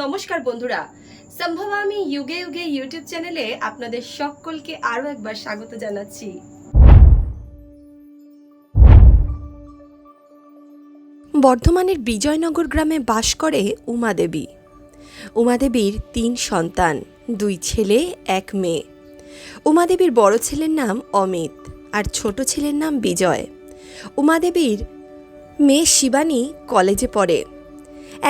নমস্কার বন্ধুরা। সম্ভব আমি যুগে যুগে ইউটিউব চ্যানেলে আপনাদের সকলকে আরও একবার স্বাগত জানাচ্ছি। বর্ধমানের বিজয়নগর গ্রামে বাস করে উমা দেবী উমা দেবীর তিন সন্তান, দুই ছেলে, এক মেয়ে। উমা দেবীর বড় ছেলের নাম অমিত আর ছোট ছেলের নাম বিজয়। উমা দেবীর মেয়ে শিবানী কলেজে পড়ে।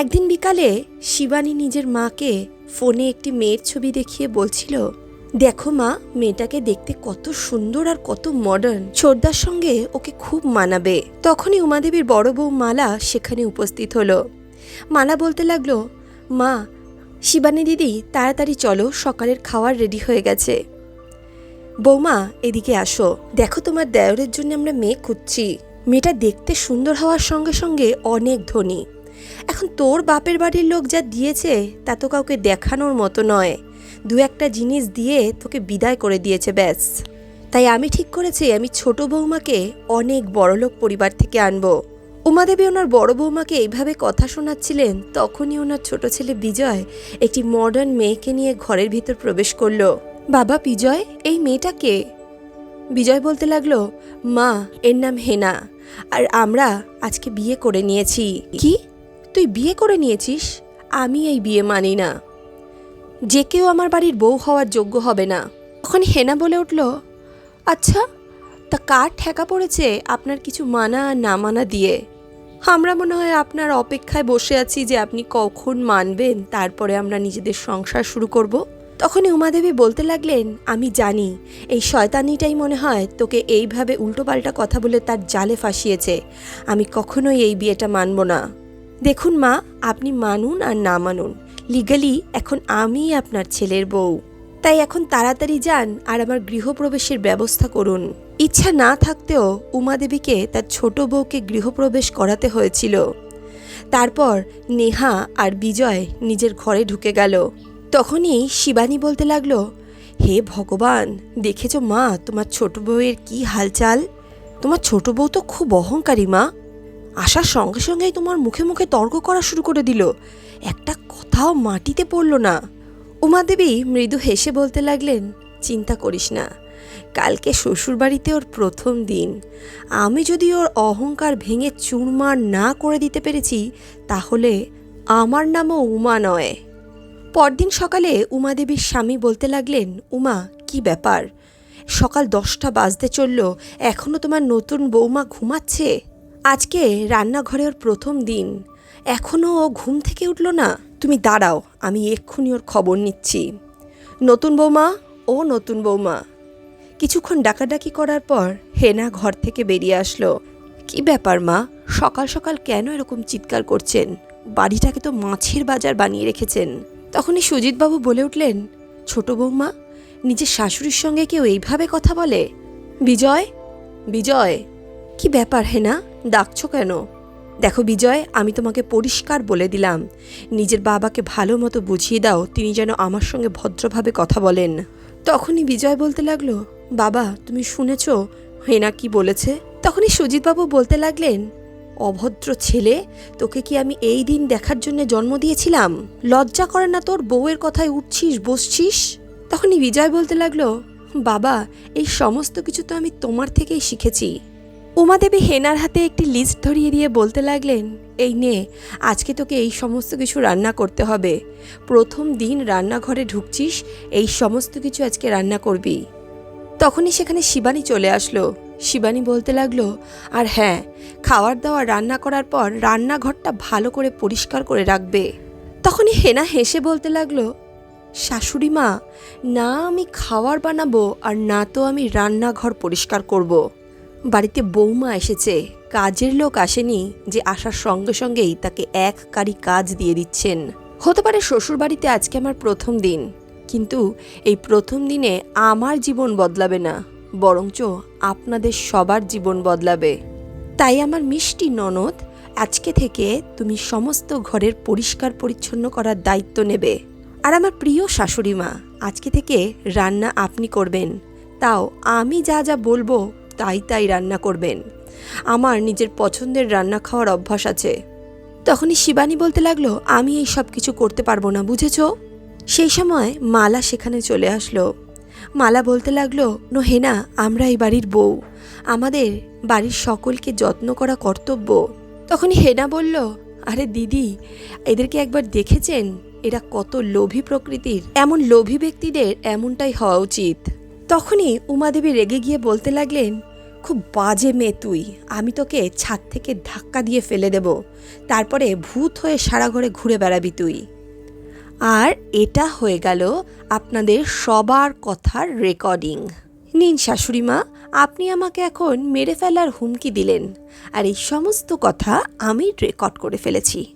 একদিন বিকালে শিবানী নিজের মাকে ফোনে একটি মেয়ের ছবি দেখিয়ে বলছিল, দেখো মা, মেয়েটাকে দেখতে কত সুন্দর আর কত মডার্ন ছোটদার সঙ্গে ওকে খুব মানাবে। তখনই উমাদেবীর বড় বউ মালা সেখানে উপস্থিত হলো। মালা বলতে লাগল, মা, শিবানী দিদি, তাড়াতাড়ি চলো, সকালের খাওয়ার রেডি হয়ে গেছে। বৌমা, এদিকে আসো। দেখো তোমার দেওরের জন্য আমরা মেয়ে খুঁজছি। মেয়েটা দেখতে সুন্দর হওয়ার সঙ্গে সঙ্গে অনেক ধনী। এখন তোর বাপের বাড়ির লোক যা দিয়েছে তা তো কাউকে দেখানোর মতো নয়। দু একটা জিনিস দিয়ে তোকে বিদায় করে দিয়েছে, ব্যাস। তাই আমি ঠিক করেছি, আমি ছোট বৌমাকে অনেক বড়লোক পরিবার থেকে আনব। উমাদেবী ওনার বড় বৌমাকে এইভাবে কথা শোনাচ্ছিলেন, তখনই ওনার ছোট ছেলে বিজয় একটি মডার্ন মেয়েকে নিয়ে ঘরের ভিতর প্রবেশ করল। বাবা বিজয়, এই মেয়েটা কে? বিজয় বলতে লাগল, মা, এর নাম হেনা, আর আমরা আজকে বিয়ে করে নিয়েছি। কি? তুই বিয়ে করে নিয়েছিস? আমি এই বিয়ে মানি না। যে কেউ আমার বাড়ির বউ হওয়ার যোগ্য হবে না। তখন হেনা বলে উঠল আচ্ছা তা কার ঠেকা পড়েছে আপনার কিছু মানা আর না মানা দিয়ে? আমরা মনে হয় আপনার অপেক্ষায় বসে আছি যে আপনি কখন মানবেন, তারপরে আমরা নিজেদের সংসার শুরু করব। তখনই উমাদেবী বলতে লাগলেন, আমি জানি, এই শয়তানিটাই মনে হয় তোকে এইভাবে উল্টোপাল্টা কথা বলে তার জালে ফাঁসিয়েছে। আমি কখনোই এই বিয়েটা মানব না। দেখুন মা, আপনি মানুন আর না মানুন। লিগালি এখন আমি আপনার ছেলের বউ। তাই এখন তাড়াতাড়ি যান আর আমার গৃহপ্রবেশের ব্যবস্থা করুন। ইচ্ছা না থাকতেও উমাদেবীকে তার ছোট বউকে গৃহপ্রবেশ করাতে হয়েছিল। তারপর নেহা আর বিজয় নিজের ঘরে ঢুকে গেল। তখনই শিবানী বলতে লাগল, হে ভগবান, দেখেছ মা, তোমার ছোট বউয়ের কি হালচাল? তোমার ছোট বউ তো খুব অহংকারী মা। আসার সঙ্গে সঙ্গেই তোমার মুখে মুখে তর্ক করা শুরু করে দিল। একটা কথাও মাটিতে পড়ল না। উমাদেবী মৃদু হেসে বলতে লাগলেন, চিন্তা করিস না, কালকে শ্বশুরবাড়িতে ওর প্রথম দিন। আমি যদি ওর অহংকার ভেঙে চুরমার না করে দিতে পেরেছি, তাহলে আমার নামও উমা নয়। পরদিন সকালে উমাদেবীর স্বামী বলতে লাগলেন, উমা, কি ব্যাপার? সকাল দশটা বাজতে চলল এখনও তোমার নতুন বৌমা ঘুমাচ্ছে? আজকে রান্নাঘরে ওর প্রথম দিন। এখনও ও ঘুম থেকে উঠল না। তুমি দাঁড়াও, আমি এক্ষুনি ওর খবর নিচ্ছি। নতুন বৌমা, ও নতুন বৌমা। কিছুক্ষণ ডাকাডাকি করার পর হেনা ঘর থেকে বেরিয়ে আসলো। কি ব্যাপার মা, সকাল সকাল কেন এরকম চিৎকার করছেন? বাড়িটাকে তো মাছের বাজার বানিয়ে রেখেছেন। তখনই সুজিতবাবু বলে উঠলেন, ছোট বৌমা, নিজের শাশুড়ির সঙ্গে কেউ এইভাবে কথা বলে? বিজয় বিজয় কি ব্যাপার, হেনা? ডাকছো কেন? দেখো বিজয়, আমি তোমাকে পরিষ্কার বলে দিলাম। নিজের বাবাকে ভালো মতো বুঝিয়ে দাও, তিনি যেন আমার সঙ্গে ভদ্রভাবে কথা বলেন। তখনই বিজয় বলতে লাগল, বাবা, তুমি শুনেছ? হেনা কি বলেছে? তখনই সুজিতবাবু বলতে লাগলেন, অভদ্র ছেলে, তোকে কি আমি এই দিন দেখার জন্য জন্ম দিয়েছিলাম? লজ্জা করে না তোর বউয়ের কথায় উঠছিস, বসছিস? তখনই বিজয় বলতে লাগল, বাবা, এই সমস্ত কিছু তো আমি তোমার থেকেই শিখেছি। উমাদেবী হেনার হাতে একটি লিস্ট ধরিয়ে দিয়ে বলতে লাগলেন, এই নে, আজকে তোকে এই সমস্ত কিছু রান্না করতে হবে। প্রথম দিন রান্নাঘরে ঢুকছিস, এই সমস্ত কিছু আজকে রান্না করবি। তখনই সেখানে শিবানী চলে আসলো। শিবানী বলতে লাগল, আর হ্যাঁ খাওয়ার দাওয়ার রান্না করার পর রান্নাঘরটা ভালো করে পরিষ্কার করে রাখবে। তখনই হেনা হেসে বলতে লাগল, শাশুড়ি মা, না আমি খাওয়ার বানাবো আর না তো আমি রান্নাঘর পরিষ্কার করব। বাড়িতে বৌমা এসেছে। কাজের লোক আসেনি যে আসার সঙ্গে সঙ্গেই তাকে এক কারি কাজ দিয়ে দিচ্ছেন। হতে পারে শ্বশুরবাড়িতে আজকে আমার প্রথম দিন, কিন্তু এই প্রথম দিনে আমার জীবন বদলাবে না, বরঞ্চ আপনাদের সবার জীবন বদলাবে। তাই আমার মিষ্টি ননদ, আজকে থেকে তুমি সমস্ত ঘরের পরিষ্কার পরিচ্ছন্ন করার দায়িত্ব নেবে। আর আমার প্রিয় শাশুড়ি মা আজকে থেকে রান্না আপনি করবেন। তাও আমি যা যা বলব তাই তাই রান্না করবেন। আমার নিজের পছন্দের রান্না খাওয়ার অভ্যাস আছে। তখনই শিবানী বলতে লাগল, আমি এই সব কিছু করতে পারব না, বুঝেছ? সেই সময় মালা সেখানে চলে আসলো। মালা বলতে লাগল নো হেনা আমরা এই বাড়ির বউ। আমাদের বাড়ির সকলকে যত্ন করা কর্তব্য। তখনই হেনা বলল, আরে দিদি, এদেরকে একবার দেখেছেন? এরা কত লোভী প্রকৃতির। এমন লোভী ব্যক্তিদের এমনটাই হওয়া উচিত। তখনই উমাদেবী রেগে গিয়ে বলতে লাগলেন খুব বাজে মেয়ে তুই। আমি তোকে ছাদ থেকে ধাক্কা দিয়ে ফেলে দেব। তারপরে ভূত হয়ে সারা ঘরে ঘুরে বেড়াবি তুই। আর এটা হয়ে গেল আপনাদের সবার কথার রেকর্ডিং। নিন শাশুড়ি মা, আপনি আমাকে এখন মেরে ফেলার হুমকি দিলেন। আর এই সমস্ত কথা আমি রেকর্ড করে ফেলেছি।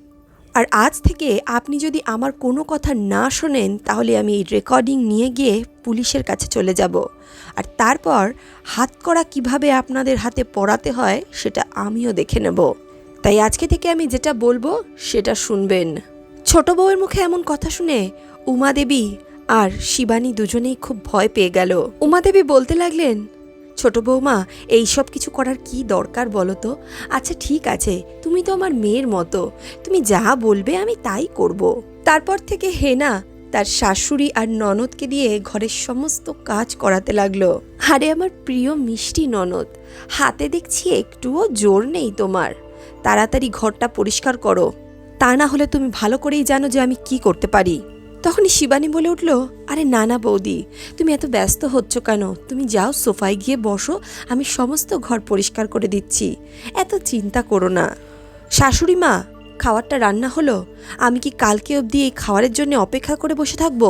আর আজ থেকে আপনি যদি আমার কোনো কথা না শোনেন, তাহলে আমি এই রেকর্ডিং নিয়ে গিয়ে পুলিশের কাছে চলে যাব। আর তারপর হাত করা কীভাবে আপনাদের হাতে পড়াতে হয়, সেটা আমিও দেখে নেব। তাই আজকে থেকে আমি যেটা বলব, সেটা শুনবেন। ছোট বউয়ের মুখে এমন কথা শুনে উমাদেবী আর শিবানী দুজনেই খুব ভয় পেয়ে গেল। উমাদেবী বলতে লাগলেন ছোট বৌমা, এই সব কিছু করার কি দরকার বলো তো? আচ্ছা ঠিক আছে, তুমি তো আমার মেয়ের মতো। তুমি যা বলবে আমি তাই করব। তারপর থেকে হেনা তার শাশুড়ি আর ননদকে দিয়ে ঘরের সমস্ত কাজ করাতে লাগল। আরে, আমার প্রিয় মিষ্টি ননদ, হাতে দেখছি একটুও জোর নেই তোমার। তাড়াতাড়ি ঘরটা পরিষ্কার করো। তা না হলে তুমি ভালো করেই জানো যে আমি কি করতে পারি। তখনই শিবানী বলে উঠল, আরে না না বৌদি, তুমি এত ব্যস্ত হচ্ছ কেন? তুমি যাও সোফায় গিয়ে বসো, আমি সমস্ত ঘর পরিষ্কার করে দিচ্ছি। এত চিন্তা করো না। শাশুড়ি মা, খাবারটা রান্না হলো? আমি কি কালকে অবধি এই খাবারের জন্য অপেক্ষা করে বসে থাকব?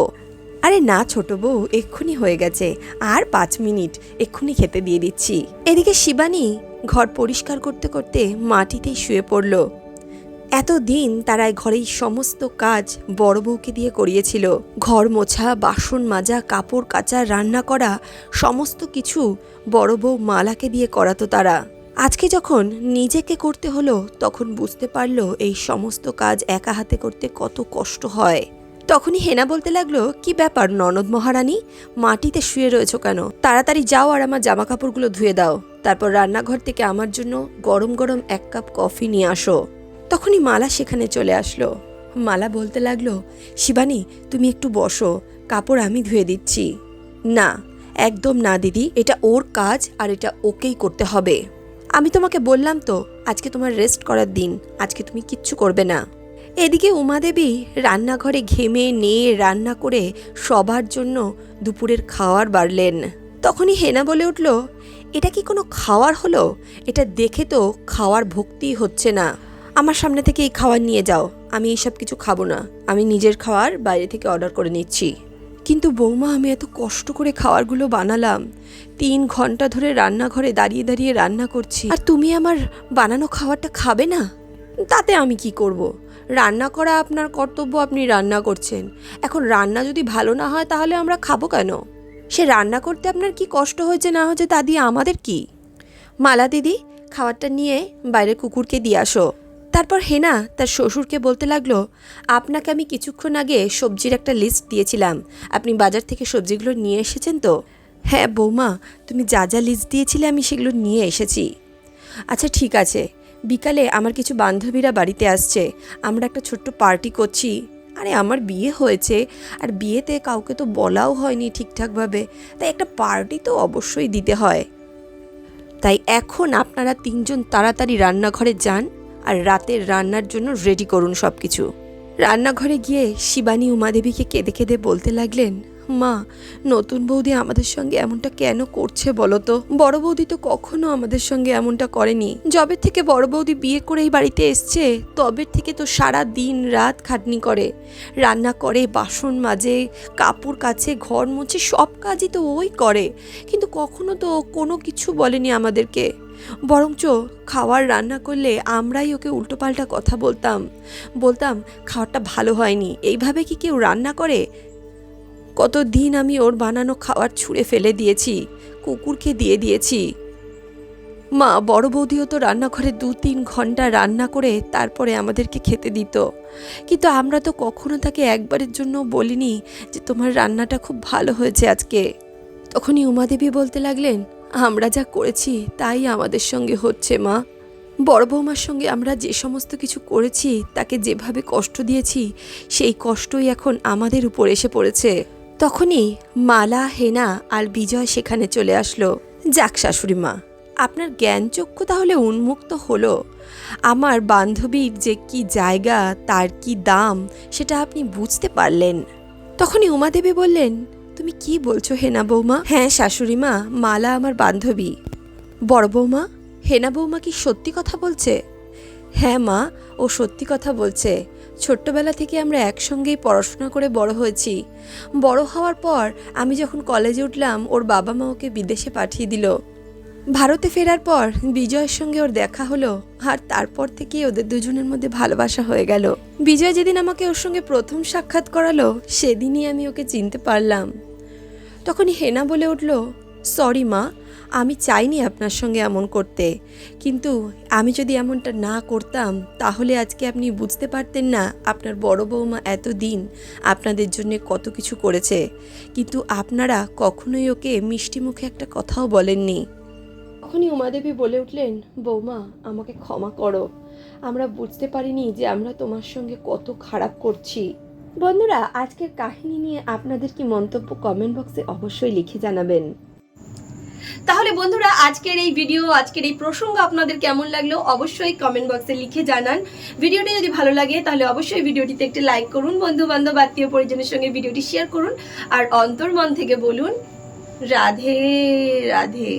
আরে না ছোট বউ, এক্ষুনি হয়ে গেছে। আর পাঁচ মিনিট, এক্ষুনি খেতে দিয়ে দিচ্ছি। এদিকে শিবানী ঘর পরিষ্কার করতে করতে মাটিতেই শুয়ে পড়ল। এতদিন তারা ঘরের সমস্ত কাজ বড় বউকে দিয়ে করিয়েছিল। ঘর মোছা, বাসন মাজা, কাপড় কাচা, রান্না করা, সমস্ত কিছু বড় বউ মালাকে দিয়ে করাতো তারা। আজকে যখন নিজেকে করতে হলো, তখন বুঝতে পারল এই সমস্ত কাজ একা হাতে করতে কত কষ্ট হয়। তখনই হেনা বলতে লাগল, কি ব্যাপার ননদ মহারানী? মাটিতে শুয়ে রয়েছো কেন? তাড়াতাড়ি যাও আর আমার জামা কাপড়গুলো ধুয়ে দাও। তারপর রান্নাঘর থেকে আমার জন্য গরম গরম এক কাপ কফি নিয়ে আসো। তখনই মালা সেখানে চলে আসলো। মালা বলতে লাগল, শিবানী, তুমি একটু বসো, কাপড় আমি ধুয়ে দিচ্ছি। না, একদম না, দিদি, এটা ওর কাজ আর এটা ওকেই করতে হবে। আমি তোমাকে বললাম তো, আজকে তোমার রেস্ট করার দিন, আজকে তুমি কিচ্ছু করবে না। এদিকে উমাদেবী রান্নাঘরে ঘেমে নিয়ে রান্না করে সবার জন্য দুপুরের খাওয়ার বাড়লেন। তখনই হেনা বলে উঠল, এটা কি কোনো খাওয়ার হলো? এটা দেখে তো খাওয়ার ভক্তি হচ্ছে না। আমার সামনে থেকে এই খাবার নিয়ে যাও। আমি এইসব কিছু খাব না। আমি নিজের খাবার বাইরে থেকে অর্ডার করে নিচ্ছি। কিন্তু বৌমা, আমি এত কষ্ট করে খাবারগুলো বানালাম। তিন ঘণ্টা ধরে রান্নাঘরে দাঁড়িয়ে দাঁড়িয়ে রান্না করছি। আর তুমি আমার বানানো খাবারটা খাবে না? তাতে আমি কি করব। রান্না করা আপনার কর্তব্য, আপনি রান্না করছেন। এখন রান্না যদি ভালো না হয়, তাহলে আমরা খাব কেন? সে রান্না করতে আপনার কি কষ্ট হয়েছে, না হয়েছে, তা দিয়ে আমাদের কি? মালা দিদি, খাবারটা নিয়ে বাইরে কুকুরকে দিয়ে আসো। তারপর হেনা তার শ্বশুরকে বলতে লাগল, আপনাকে আমি কিছুক্ষণ আগে সবজির একটা লিস্ট দিয়েছিলাম। আপনি বাজার থেকে সবজিগুলো নিয়ে এসেছেন তো? হ্যাঁ বৌমা, তুমি যা যা লিস্ট দিয়েছিলে আমি সেগুলো নিয়ে এসেছি। আচ্ছা ঠিক আছে, বিকালে আমার কিছু বান্ধবীরা বাড়িতে আসছে। আমরা একটা ছোট্ট পার্টি করছি। আরে আমার বিয়ে হয়েছে, আর বিয়েতে কাউকে তো বলাও হয়নি ঠিকঠাকভাবে। তাই একটা পার্টি তো অবশ্যই দিতে হয়। তাই এখন আপনারা তিনজন তাড়াতাড়ি রান্নাঘরে যান আর রাতের রান্নার জন্য রেডি করুন সব কিছু রান্নাঘরে গিয়ে শিবানী উমাদেবীকে কেঁদে কেঁদে বলতে লাগলেন, মা, নতুন বৌদি আমাদের সঙ্গে এমনটা কেন করছে বলো তো? বড় বৌদি তো কখনো আমাদের সঙ্গে এমনটা করেনি। জবের থেকে বড় বৌদি বিয়ে করে এই বাড়িতে এসছে, তবে থেকে তো সারা দিন রাত খাটনি করে। রান্না করে, বাসন মাজে, কাপড় কাছে ঘর মুছে, সব কাজই তো ওই করে। কিন্তু কখনো তো কোনো কিছু বলেনি আমাদেরকে। বরঞ্চ খাওয়ার রান্না করলে আমরাই ওকে উল্টোপাল্টা কথা বলতাম। বলতাম, খাওয়ারটা ভালো হয়নি, এইভাবে কি কেউ রান্না করে? কত দিন আমি ওর বানানো খাবার ছুঁড়ে ফেলে দিয়েছি, কুকুরকে দিয়ে দিয়েছি। মা, বড় বৌদিও তো রান্নাঘরে দু তিন ঘণ্টা রান্না করে তারপরে আমাদেরকে খেতে দিত। কিন্তু আমরা তো কখনো তাকে একবারের জন্য বলিনি যে তোমার রান্নাটা খুব ভালো হয়েছে আজকে। তখনই উমাদেবী বলতে লাগলেন আমরা যা করেছি তাই আমাদের সঙ্গে হচ্ছে, মা। বড় বৌমার সঙ্গে আমরা যে সমস্ত কিছু করেছি, তাকে যেভাবে কষ্ট দিয়েছি, সেই কষ্টই এখন আমাদের উপর এসে পড়েছে। তখনই মালা, হেনা আর বিজয় সেখানে চলে আসলো। যাক শাশুড়ি মা, আপনার জ্ঞানচক্ষু তাহলে উন্মুক্ত হলো। আমার বান্ধবীর যে কি জায়গা, তার কি দাম, সেটা আপনি বুঝতে পারলেন। তখনই উমাদেবী বললেন তুমি কি বলছো, হেনা বৌমা? হ্যাঁ শাশুড়ি মা, মালা আমার বান্ধবী। বড় বৌমা, হেনা বৌমা কি সত্যি কথা বলছে? হ্যাঁ মা, ও সত্যি কথা বলছে। ছোট্টবেলা থেকে আমরা একসঙ্গেই পড়াশোনা করে বড় হয়েছি। বড় হওয়ার পর আমি যখন কলেজে উঠলাম, ওর বাবা মা ওকে বিদেশে পাঠিয়ে দিল। ভারতে ফেরার পর বিজয়ের সঙ্গে ওর দেখা হলো, আর তারপর থেকেই ওদের দুজনের মধ্যে ভালোবাসা হয়ে গেল। বিজয় যেদিন আমাকে ওর সঙ্গে প্রথম সাক্ষাৎ করালো, সেদিনই আমি ওকে চিনতে পারলাম। তখনই হেনা বলে উঠল, সরি মা, আমি চাইনি আপনার সঙ্গে এমন করতে। কিন্তু আমি যদি এমনটা না করতাম, তাহলে আজকে আপনি বুঝতে পারতেন না আপনার বড় বৌমা এতদিন আপনাদের জন্য কত কিছু করেছে। কিন্তু আপনারা কখনোই ওকে মিষ্টি মুখে একটা কথাও বলেননি। তখনই উমাদেবী বলে উঠলেন, বৌমা, আমাকে ক্ষমা করো। আমরা বুঝতে পারিনি যে আমরা তোমার সঙ্গে কত খারাপ করছি। বন্ধুরা, আজকের কাহিনী নিয়ে আপনাদের কি মন্তব্য কমেন্ট বক্সে অবশ্যই লিখে জানাবেন। তাহলে বন্ধুরা, আজকের এই ভিডিও আজকের এই প্রসঙ্গ আপনাদের কেমন লাগল অবশ্যই কমেন্ট বক্সে লিখে জানান। ভিডিওটি যদি ভালো লাগে, তাহলে অবশ্যই ভিডিওটিতে একটি লাইক করুন বন্ধু বান্ধব আত্মীয় পরিজনের সঙ্গে ভিডিওটি শেয়ার করুন। আর অন্তর্মন থেকে বলুন, রাধে রাধে।